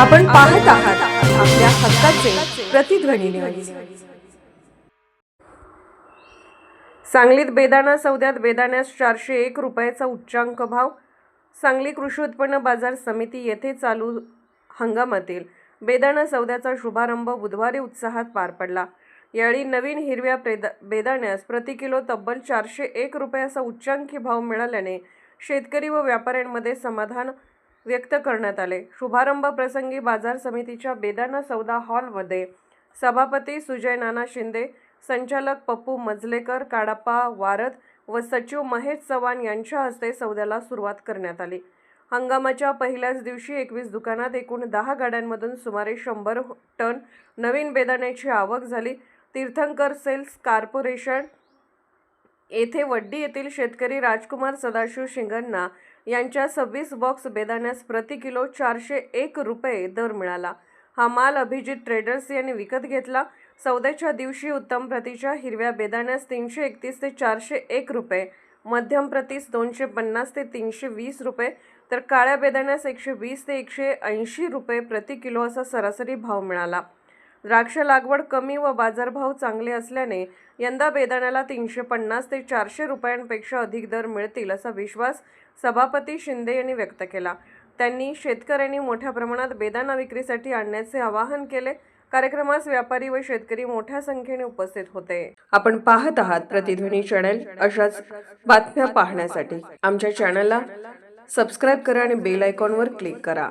आपण पाहत आहात आपल्या हक्काचे प्रतिध्वनी न्यूज सांगलीत बेदाणा सौद्यात बेदाण्यास चारशे एक रुपयाचा उच्चांक भाव. सांगली कृषी उत्पन्न बाजार समिती येथे चालू हंगामातील बेदाणा सौद्याचा शुभारंभ बुधवारी उत्साहात पार पडला. यावेळी नवीन हिरव्या बेदा बेदाण्यास प्रति किलो तब्बल चारशे एक रुपयाचा उच्चांकी भाव मिळाल्याने शेतकरी व व्यापाऱ्यांमध्ये समाधान व्यक्त करण्यात आले. शुभारंभ प्रसंगी बाजार समितीच्या बेदाना सौदा हॉलमध्ये सभापती सुजय नाना शिंदे संचालक पप्पू मजलेकर काडाप्पा वारद व सचिव महेश चव्हाण यांच्या हस्ते सौद्याला सुरुवात करण्यात आली. हंगामाच्या पहिल्याच दिवशी एकवीस दुकानात एकूण दहा गाड्यांमधून सुमारे शंभर टन नवीन बेदाण्याची आवक झाली. तीर्थंकर सेल्स कॉर्पोरेशन येथे वड्डी येथील शेतकरी राजकुमार सदाशिव शिंगांना यांच्या सव्वीस बॉक्स बेदाण्यास प्रति किलो चारशे एक रुपये दर मिळाला. हा माल अभिजित ट्रेडर्स यांनी विकत घेतला. सौद्याच्या दिवशी उत्तम प्रतीच्या हिरव्या बेदाण्यास तीनशे एकतीस ते चारशे एक रुपये मध्यम प्रतीस दोनशे पन्नास ते तीनशे वीस रुपये तर काळ्या बेदाण्यास एकशे वीस ते एकशे ऐंशी रुपये प्रति किलो असा सरासरी भाव मिळाला. द्राक्ष लागवड कमी व बाजारभाव चांगले असल्याने यंदा बेदाण्याला तीनशे पन्नास ते चारशे रुपयांपेक्षा अधिक दर मिळतील असा विश्वास सभापती शिंदे यांनी व्यक्त केला. त्यांनी शेतकऱ्यांनी मोठ्या प्रमाणात बेदाणा विक्रीसाठी आणण्याचे आवाहन केले. कार्यक्रमास व्यापारी व शेतकरी मोठ्या संख्येने उपस्थित होते. आपण पाहत आहात प्रतिध्वनी चॅनल अशाच बातम्या पाहण्यासाठी. आमच्या चॅनलला सबस्क्राईब करा आणि बेल आयकॉनवर क्लिक करा.